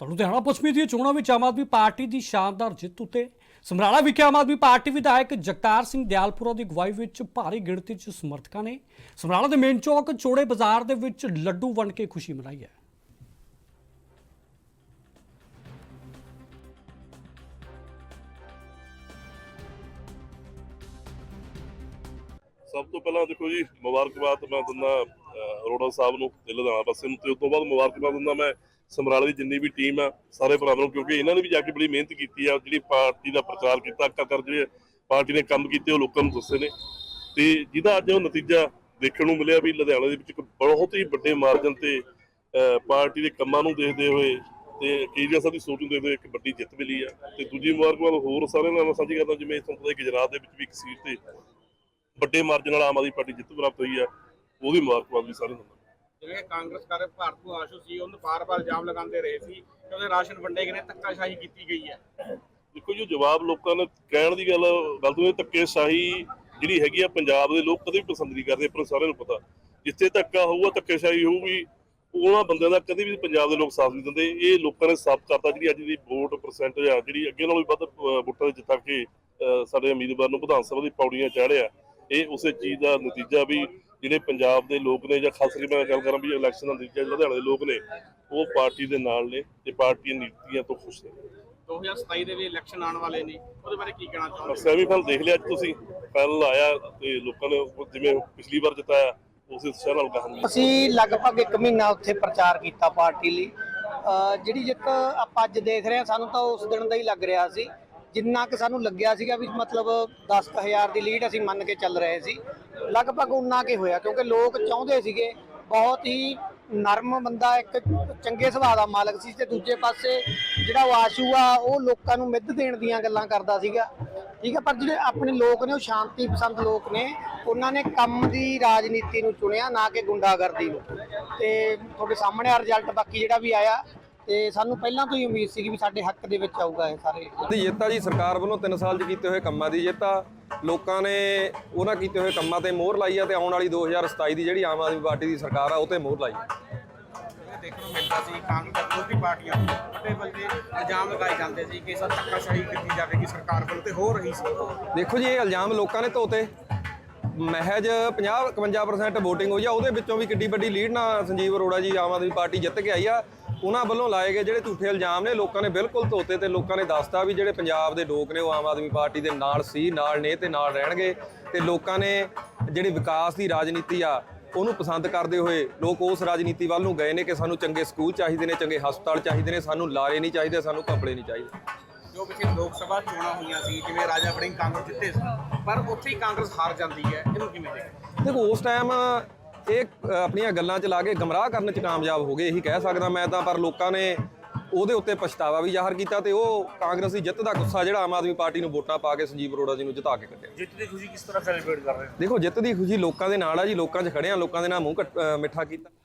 ਤਾਂ ਲੁਧਿਆਣਾ ਪੱਛਮੀ ਦੀਆਂ ਚੋਣਾਂ ਵਿੱਚ ਆਮ ਆਦਮੀ ਪਾਰਟੀ ਦੀ ਸ਼ਾਨਦਾਰ ਜਿੱਤ ਉਤੇ ਸਮਰਾਲਾ ਵਿਖੇ ਆਮ ਆਦਮੀ ਪਾਰਟੀ ਵਿਧਾਇਕ ਜਗਤਾਰ ਸਿੰਘ ਦਿਆਲਪੁਰਾ ਦੀ ਅਗਵਾਈ ਵਿੱਚ ਭਾਰੀ ਗਿਣਤੀ 'ਚ ਸਮਰਥਕਾਂ ਨੇ ਸਮਰਾਲਾ ਦੇ ਮੇਨ ਚੌਕ ਚੋੜੇ ਬਾਜ਼ਾਰ ਦੇ ਵਿੱਚ ਲੱਡੂ ਵੰਡ ਕੇ ਖੁਸ਼ੀ ਮਨਾਈ ਹੈ। ਸਭ ਤੋਂ ਪਹਿਲਾਂ ਦੇਖੋ ਜੀ, ਮੁਬਾਰਕਬਾਦ ਮੈਂ ਦਿੰਦਾ ਅਰੋੜਾ ਸਾਹਿਬ ਨੂੰ ਤੇ ਲੁਧਿਆਣਾ ਪਾਸੇ ਨੂੰ, ਤੇ ਉਸ ਤੋਂ ਬਾਅਦ ਮੁਬਾਰਕਬਾਦ ਦਿੰਦਾ ਮੈਂ ਸਮਰਾਲੇ ਦੀ ਜਿੰਨੀ ਵੀ ਟੀਮ ਆ ਸਾਰੇ ਭਰਾਵਾਂ ਨੂੰ ਕਿਉਂਕਿ ਇਹਨਾਂ ਨੇ ਵੀ ਜਾ ਕੇ ਬੜੀ ਮਿਹਨਤ ਕੀਤੀ ਆ ਜਿਹੜੀ ਪਾਰਟੀ ਦਾ ਪ੍ਰਚਾਰ ਕੀਤਾ ਕਰ ਕਰ ਜਿਹੜੇ ਪਾਰਟੀ ਨੇ ਕੰਮ ਕੀਤੇ ਉਹ ਲੋਕਾਂ ਨੂੰ ਦੱਸੇ ਨੇ। ਤੇ ਜਿਹਦਾ ਅੱਜ ਉਹ ਨਤੀਜਾ ਦੇਖਣ ਨੂੰ ਮਿਲਿਆ ਵੀ ਲੁਧਿਆਣਾ ਦੇ ਵਿੱਚ ਇੱਕ ਬਹੁਤ ਹੀ ਵੱਡੇ ਮਾਰਜਨ ਤੇ ਅਹ, ਪਾਰਟੀ ਦੇ ਕੰਮਾਂ ਨੂੰ ਦੇਖਦੇ ਹੋਏ ਤੇ ਕੇਜਰੀਵਾਲ ਸਾਹਿਬ ਦੀ ਸੋਚ ਨੂੰ ਦੇਖਦੇ ਹੋਏ ਇੱਕ ਵੱਡੀ ਜਿੱਤ ਮਿਲੀ ਆ। ਤੇ ਦੂਜੀ ਮੁਬਾਰਕਬਾਦ ਹੋਰ ਸਾਰਿਆਂ ਨਾਲ ਮੈਂ ਸਾਂਝੀ ਕਰਦਾ ਜਿਵੇਂ ਤੁਹਾਨੂੰ ਪਤਾ ਹੈ ਗੁਜਰਾਤ ਦੇ ਵਿੱਚ ਵੀ ਇੱਕ ਸੀਟ ਤੇ ਵੱਡੇ ਮਾਰਜਨ ਨਾਲ ਆਮ ਆਦਮੀ ਪਾਰਟੀ ਜਿੱਤ ਪ੍ਰਾਪਤ ਹੋਈ ਹੈ ਉਹਦੀ ਮੁਬਾਰਕਬਾਦ ਵੀ ਸਾਰਿਆਂ ਨੂੰ ਜਿਵੇਂ ਕਾਂਗਰਸ ਕਰ ਭਾਰਤ ਨੂੰ ਆਸ਼ੂ ਸੀ, ਉਹਨੂੰ ਬਾਰ-ਬਾਰ ਇਲਜ਼ਾਮ ਲਗਾਉਂਦੇ ਰਹੇ ਸੀ ਕਿ ਉਹਦੇ ਰਾਸ਼ਨ ਵੰਡੇ ਗਏ ਨੇ, ਧੱਕਾਸ਼ਾਹੀ ਕੀਤੀ ਗਈ ਹੈ। ਦੇਖੋ ਜੀ, ਜਵਾਬ ਲੋਕਾਂ ਨੇ ਕਹਿਣ ਦੀ ਗੱਲ ਗਲਤ ਨਹੀਂ ਧੱਕੇ ਜਿਹੜੀ ਹੈਗੀ ਆ ਪੰਜਾਬ ਦੇ ਲੋਕ ਕਦੇ ਵੀ ਪਸੰਦ ਨਹੀਂ ਕਰਦੇ ਆਪਾਂ ਸਾਰਿਆਂ ਨੂੰ ਪਤਾ। ਜਿੱਥੇ ਧੱਕਾ ਹੋਊਗਾ, ਧੱਕੇਸ਼ਾਹੀ ਹੋਊਗੀ, ਉਹਨਾਂ ਬੰਦਿਆਂ ਦਾ ਕਦੇ ਵੀ ਪੰਜਾਬ ਦੇ ਲੋਕ ਸਾਥ ਨਹੀਂ ਦਿੰਦੇ। ਇਹ ਲੋਕਾਂ ਨੇ ਸਾਫ਼ ਕਰਤਾ ਜਿਹੜੀ ਅੱਜ ਦੀ ਵੋਟ ਪਰਸੈਂਟੇਜ ਆ, ਜਿਹੜੀ ਅੱਗੇ ਨਾਲੋਂ ਵੀ ਵੱਧ ਵੋਟਾਂ ਦੇ ਜਿੱਤਾ ਕੇ ਸਾਡੇ ਉਮੀਦਵਾਰ ਨੂੰ ਵਿਧਾਨ ਸਭਾ ਦੀ ਪੌੜੀਆਂ ਚਾੜਿਆ ਇਹ ਉਸੇ ਚੀਜ਼ ਦਾ ਨਤੀਜਾ ਵੀ ਜਿਹੜੇ ਪੰਜਾਬ ਦੇ ਲੋਕ ਨੇ ਜਾਂ ਖਾਸ ਕਰਕੇ ਮੈਂ ਗੱਲ ਕਰਾਂ ਵੀ ਇਲੈਕਸ਼ਨ ਦਾ ਨਤੀਜਾ ਲੁਧਿਆਣਾ ਦੇ ਲੋਕ ਨੇ ਉਹ ਪਾਰਟੀ ਦੇ ਨਾਲ ਨੇ ਤੇ ਪਾਰਟੀ ਦੀਆਂ ਨੀਤੀਆਂ ਤੋਂ ਖੁਸ਼ ਨੇ। 2027 ਦੇ ਵੀ ਇਲੈਕਸ਼ਨ ਆਉਣ ਵਾਲੇ ਨੇ ਉਹਦੇ ਬਾਰੇ ਕੀ ਕਹਿਣਾ ਚਾਹੁੰਦੇ ਸੈਮੀਫਾਈਨਲ ਦੇਖ ਲਿਆ ਅੱਜ ਤੁਸੀਂ ਫਾਈਨਲ ਆਇਆ ਤੇ ਲੋਕਾਂ ਨੇ ਜਿਵੇਂ ਪਿਛਲੀ ਵਾਰ ਜਿਤਾਇਆ ਉਸੇ ਉਤਸ਼ਾਹ ਨਾਲ ਕਹਾਂਗੇ ਅਸੀਂ ਲਗਭਗ 1 ਮਹੀਨਾ ਉੱਥੇ ਪ੍ਰਚਾਰ ਕੀਤਾ ਪਾਰਟੀ ਲਈ। ਜਿਹੜੀ ਜਿੱਤ ਆਪਾਂ ਅੱਜ ਦੇਖ ਰਹੇ ਹਾਂ ਸਾਨੂੰ ਤਾਂ ਉਸ ਦਿਨ ਦਾ ਹੀ ਲੱਗ ਰਿਹਾ ਸੀ। ਜਿੰਨਾ ਕਿ ਸਾਨੂੰ ਲੱਗਿਆ ਸੀਗਾ ਵੀ ਮਤਲਬ 10000 ਦੀ ਲੀਡ ਅਸੀਂ ਮੰਨ ਕੇ ਚੱਲ ਰਹੇ ਸੀ, ਲਗਭਗ ਉਨਾ ਕੇ ਹੋਇਆ, ਕਿਉਂਕਿ ਲੋਕ ਚਾਹੁੰਦੇ ਸੀਗੇ ਬਹੁਤ ਹੀ ਨਰਮ ਬੰਦਾ, ਇੱਕ ਚੰਗੇ ਸੁਭਾਅ ਦਾ ਮਾਲਕ ਸੀ ਤੇ ਦੂਜੇ ਪਾਸੇ ਜਿਹੜਾ ਉਹ ਆਸ਼ੂ ਆ, ਉਹ ਲੋਕਾਂ ਨੂੰ ਮਿੱਧ ਦੇਣ ਦੀਆਂ ਗੱਲਾਂ ਕਰਦਾ ਸੀਗਾ। ਠੀਕ ਹੈ ਪਰ ਜਿਹੜੇ ਆਪਣੇ ਲੋਕ ਨੇ, ਉਹ ਸ਼ਾਂਤੀ ਪਸੰਦ ਲੋਕ ਨੇ, ਉਹਨਾਂ ਨੇ ਕੰਮ ਦੀ ਰਾਜਨੀਤੀ ਨੂੰ ਚੁਣਿਆ, ਨਾ ਕਿ ਗੁੰਡਾਗਰਦੀ ਨੂੰ। ਤੇ ਤੁਹਾਡੇ ਸਾਹਮਣੇ ਆ ਰਿਜ਼ਲਟ ਬਾਕੀ ਜਿਹੜਾ ਵੀ ਆਇਆ ਤੇ ਸਾਨੂੰ ਪਹਿਲਾਂ ਤੋਂ ਹੀ ਉਮੀਦ ਸੀ ਵੀ ਸਾਡੇ ਹੱਕ ਦੇ ਵਿੱਚ ਆਊਗਾ ਇਹ ਸਾਰੇ ਦੀ ਜਿੱਤ ਜੀ ਸਰਕਾਰ ਵੱਲੋਂ 3 ਸਾਲ 'ਚ ਕੀਤੇ ਹੋਏ ਕੰਮਾਂ ਦੀ ਜਿੱਤ। ਲੋਕਾਂ ਨੇ ਉਹਨਾਂ ਕੀਤੇ ਹੋਏ ਕੰਮਾਂ ਤੇ ਮੋਹਰ ਲਾਈ ਆ ਤੇ ਆਉਣ ਵਾਲੀ 2027 ਦੀ ਜਿਹੜੀ ਆਮ ਆਦਮੀ ਪਾਰਟੀ ਦੀ ਸਰਕਾਰ ਆ ਉਹ ਤੇ ਮੋਹਰ ਲਾਈ ਦੇਖਣ ਨੂੰ ਮਿਲਦਾ ਸੀ ਕਾਂਗਰਸ ਤੇ ਵਿਰੋਧੀ ਪਾਰਟੀਆਂ ਵੱਡੇ ਵੱਡੇ ਇਲਜ਼ਾਮ ਲਗਾਏ ਜਾਂਦੇ ਸੀ ਕਿ ਸਰ ਧੱਕਾਸ਼ਾਹੀ ਕੀਤੀ ਜਾਵੇਗੀ ਸਰਕਾਰ ਵੱਲੋਂ ਤੇ ਹੋ ਰਹੀ ਸੀ। ਦੇਖੋ ਜੀ ਇਹ ਇਲਜ਼ਾਮ ਲੋਕਾਂ ਨੇ ਧੋਤੇ। ਮਹਿਜ 50 51% VOTING ਹੋਈ ਆ ਉਹਦੇ ਵਿੱਚੋਂ ਵੀ ਕਿੱਡੀ ਵੱਡੀ ਲੀਡ ਨਾਲ ਸੰਜੀਵ ਅਰੋੜਾ ਜੀ ਆਮ ਆਦਮੀ ਪਾਰਟੀ ਜਿੱਤ ਕੇ ਆਈ ਆ। ਉਹਨਾਂ ਵੱਲੋਂ ਲਾਏ ਗਏ ਜਿਹੜੇ ਝੂਠੇ ਇਲਜ਼ਾਮ ਨੇ ਲੋਕਾਂ ਨੇ ਬਿਲਕੁਲ ਧੋਤੇ ਤੇ ਲੋਕਾਂ ਨੇ ਦੱਸਤਾ ਵੀ ਜਿਹੜੇ ਪੰਜਾਬ ਦੇ ਲੋਕ ਨੇ ਉਹ ਆਮ ਆਦਮੀ ਪਾਰਟੀ ਦੇ ਨਾਲ ਸੀ ਨਾਲ ਨੇ ਤੇ ਨਾਲ ਰਹਿਣਗੇ ਤੇ ਲੋਕਾਂ ਨੇ ਜਿਹੜੀ ਵਿਕਾਸ ਦੀ ਰਾਜਨੀਤੀ ਆ ਉਹਨੂੰ ਪਸੰਦ ਕਰਦੇ ਹੋਏ ਲੋਕ ਉਸ ਰਾਜਨੀਤੀ ਵੱਲ ਨੂੰ ਗਏ ਨੇ ਕਿ ਸਾਨੂੰ ਚੰਗੇ ਸਕੂਲ ਚਾਹੀਦੇ ਨੇ ਚੰਗੇ ਹਸਪਤਾਲ ਚਾਹੀਦੇ ਨੇ ਸਾਨੂੰ ਲਾਰੇ ਨਹੀਂ ਚਾਹੀਦੇ ਸਾਨੂੰ ਕੰਪਲੇ ਨਹੀਂ ਚਾਹੀਦੇ। ਜੋ ਪਿਛੇ ਲੋਕ ਸਭਾ ਚੋਣਾਂ ਹੋਈਆਂ ਸੀ ਜਿਵੇਂ ਰਾਜਾ ਵੜਿੰਗ ਕਾਂਗਰਸ ਜਿੱਤੇ ਸੀ ਪਰ ਉੱਥੇ ਹੀ ਕਾਂਗਰਸ ਹਾਰ ਜਾਂਦੀ ਹੈ ਇਹਨੂੰ ਕਿਵੇਂ ਦੇਖਦੇ ਦੇਖੋ ਉਸ ਟਾਈਮ ਇਹ ਆਪਣੀਆਂ ਗੱਲਾਂ ਚ ਲਾ ਕੇ ਗਮਰਾਹ ਕਰਨ ਚ ਕਾਮਯਾਬ ਹੋ ਗਏ ਇਹੀ ਕਹਿ ਸਕਦਾ ਮੈਂ ਤਾਂ ਪਰ ਲੋਕਾਂ ਨੇ ਉਹਦੇ ਉੱਤੇ ਪਛਤਾਵਾ ਵੀ ਜ਼ਾਹਰ ਕੀਤਾ ਤੇ ਉਹ ਕਾਂਗਰਸ ਜਿੱਤ ਦਾ ਗੁੱਸਾ ਜਿਹੜਾ ਆਮ ਆਦਮੀ ਪਾਰਟੀ ਨੂੰ ਵੋਟਾਂ ਪਾ ਕੇ ਸੰਜੀਵ ਅਰੋੜਾ ਜੀ ਨੂੰ ਜਿਤਾ ਕੇ ਕੱਢਿਆ। ਜਿੱਤ ਦੀ ਖੁਸ਼ੀ ਕਿਸ ਤਰ੍ਹਾਂ ਸੈਲੀਬ੍ਰੇਟ ਕਰ ਰਹੇ ਦੇਖੋ ਜਿੱਤ ਦੀ ਖੁਸ਼ੀ ਲੋਕਾਂ ਦੇ ਨਾਲ ਆ ਜੀ ਲੋਕਾਂ 'ਚ ਖੜੇ ਆ ਲੋਕਾਂ ਦੇ ਨਾਲ ਮੂੰਹ ਮਿੱਠਾ ਕੀਤਾ।